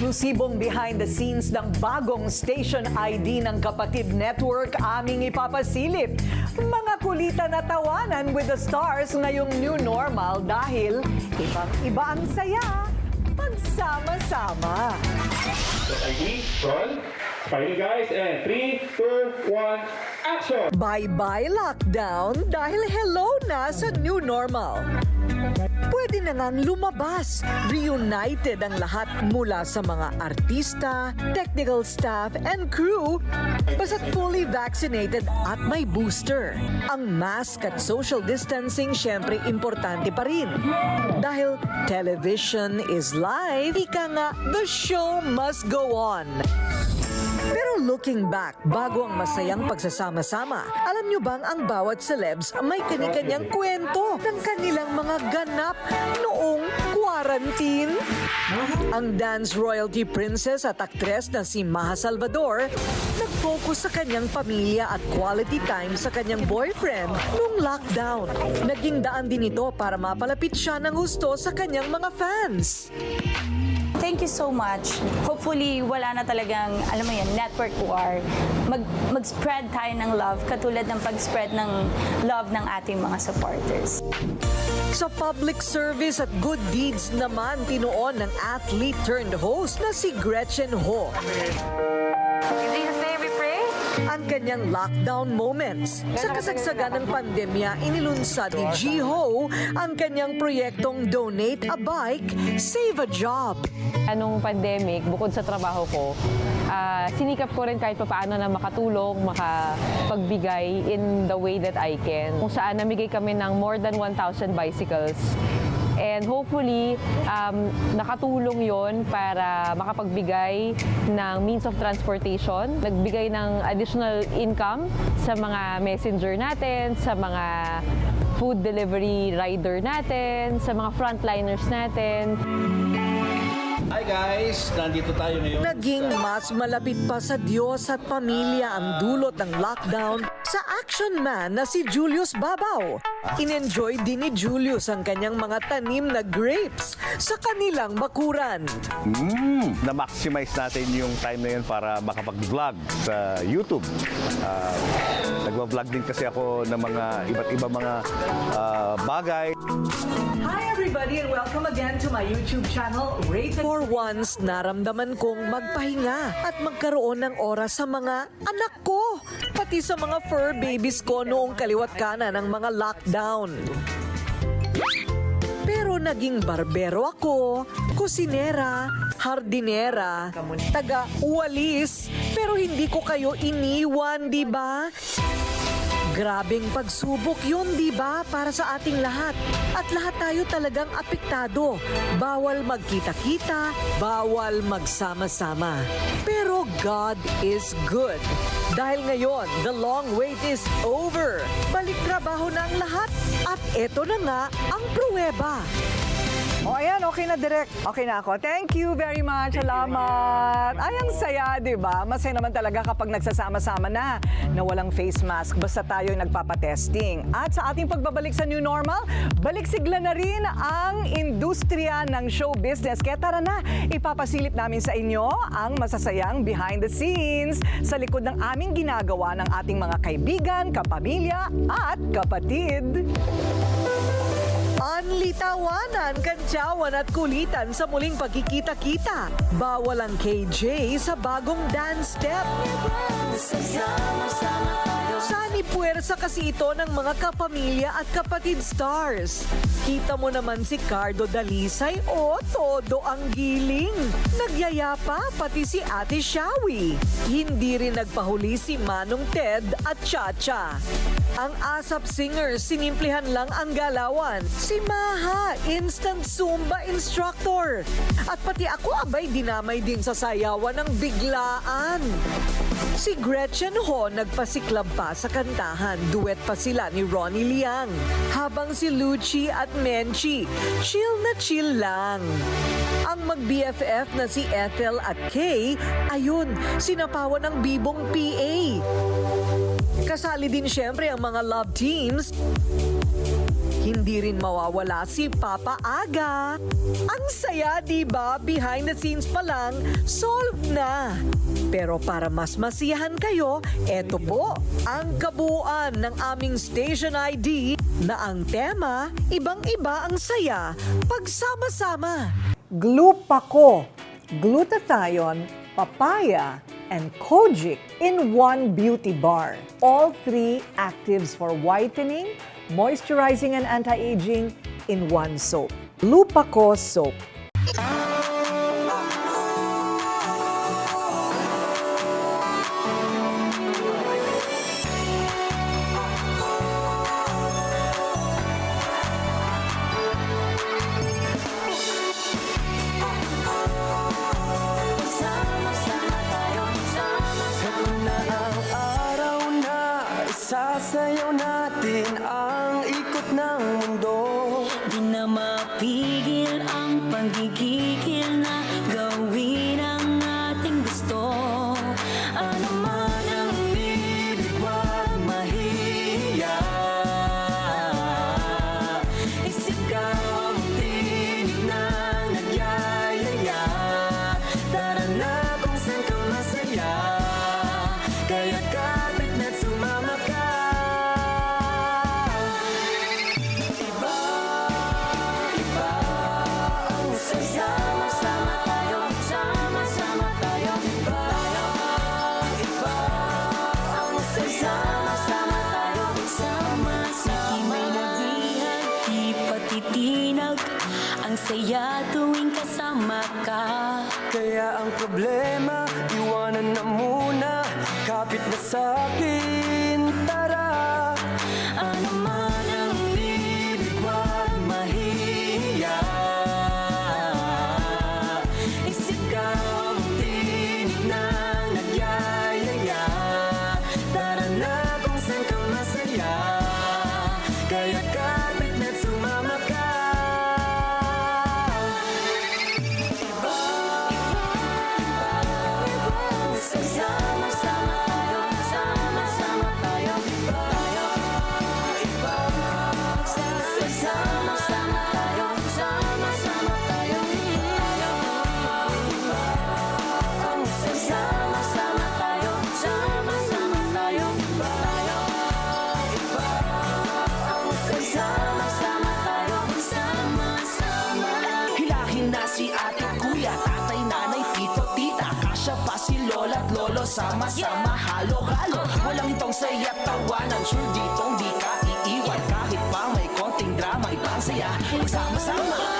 eksklusibong behind the scenes ng bagong station ID ng Kapatid Network aming ipapasilip. Mga kulitan at tawanan with the stars ngayong new normal dahil ibang-iba ang saya pagsama-sama. ID, roll. Fighting guys, and 3, 2, 1, action! Bye-bye lockdown dahil hello na sa new normal. Pwede na ngang lumabas. Reunited ang lahat mula sa mga artista, technical staff, and crew basta't fully vaccinated at may booster. Ang mask at social distancing syempre importante pa rin. Dahil television is live, ika nga, the show must go on. Looking back, bago ang masayang pagsasama-sama, alam nyo bang ang bawat celebs may kani-kanyang kwento ng kanilang mga ganap noong quarantine? Ang dance royalty princess at aktres na si Maha Salvador, nag-focus sa kanyang pamilya at quality time sa kanyang boyfriend noong lockdown. Naging daan din ito para mapalapit siya ng gusto sa kanyang mga fans. Thank you so much. Hopefully, wala na talagang, alam mo yan, network war. Mag, mag-spread tayo ng love, katulad ng pag-spread ng love ng ating mga supporters. Sa public service at good deeds naman tinuon ng athlete turned host na si Gretchen Ho. Ang kanyang lockdown moments. Sa kasagsagan ng pandemya, inilunsad ni G Ho ang kanyang proyektong Donate a Bike, Save a Job. Anong pandemic, bukod sa trabaho ko, ah, sinikap ko rin kahit papaano na makatulong, makapagbigay in the way that I can. Kung saan namigay kami ng more than 1,000 bicycles. And hopefully, um, nakatulong yon para makapagbigay ng means of transportation, nagbigay ng additional income sa mga messenger natin, sa mga food delivery rider natin, sa mga frontliners natin. Hi guys! Nandito tayo ngayon Naging mas malapit pa sa Diyos at pamilya ang dulot ng lockdown sa action man na si Julius Babaw. In-enjoy din ni Julius ang kanyang mga tanim na grapes sa kanilang bakuran. Mm, na-maximize natin yung time na yun para makapag-vlog sa YouTube. Uh, nagwa-vlog din kasi ako ng mga iba't iba mga ah, bagay. Hi everybody and welcome again to my YouTube channel, Rated For once, naramdaman kong magpahinga at magkaroon ng oras sa mga anak ko, pati sa mga fur babies ko noong kaliwat kanan ng mga lockdown. Pero naging barbero ako, kusinera, hardinera, taga-uwalis, pero hindi ko kayo iniwan, di ba? Grabing pagsubok yun, di ba, para sa ating lahat. At lahat tayo talagang apektado. Bawal magkita-kita, bawal magsama-sama. Pero God is good. Dahil ngayon, the long wait is over. Balik trabaho na ang lahat. At eto na nga ang pruweba. O ayan, okay na direct. Okay na ako. Thank you very much. Salamat. Ay, ang saya, di ba? Masaya naman talaga kapag nagsasama-sama na na walang face mask basta tayo nagpapatesting. At sa ating pagbabalik sa new normal, balik sigla na rin ang industriya ng show business. Kaya tara na, ipapasilip namin sa inyo ang masasayang behind the scenes sa likod ng aming ginagawa ng ating mga kaibigan, kapamilya at kapatid. Anlitawanan, kantsawan at kulitan sa muling pagkikita-kita. Bawal ang KJ sa bagong dance step. Sani puwersa kasi ito ng mga kapamilya at kapatid stars. Kita mo naman si Cardo Dalisay o todo ang giling. Nagyayapa pati si Ate Shawi. Hindi rin nagpahuli si Manong Ted at Chacha. Ang ASAP singers, sinimplihan lang ang galawan. Si Maha, instant Zumba instructor. At pati ako abay dinamay din sa sayawan ng biglaan. Si Gretchen Ho nagpasiklab pa sa kantahan. Duet pa sila ni Ronnie Liang. Habang si Lucci at Menchi, chill na chill lang. Ang mag-BFF na si Ethel at Kay, ayun, sinapawan ng bibong PA. Kasali din syempre ang mga love teams Hindi rin mawawala si Papa Aga. Ang saya, di ba? Behind the scenes pa lang, solved na. Pero para mas masiyahan kayo, eto po ang kabuuan ng aming station ID na ang tema, ibang-iba ang saya, pagsama-sama. Glupako, glutathione, papaya, and kojic in one beauty bar. All three actives for whitening, moisturizing, and anti-aging in one soap. Glupako soap. Patitinag Ang saya tuwing kasama ka. Kaya ang problema, iwanan na muna. Kapit na sa'kin, sama-sama, halo-halo. Walang itong saya tawanan, sure ditong di ka iiwan. Kahit pa may konting drama, ibang saya, magsama-sama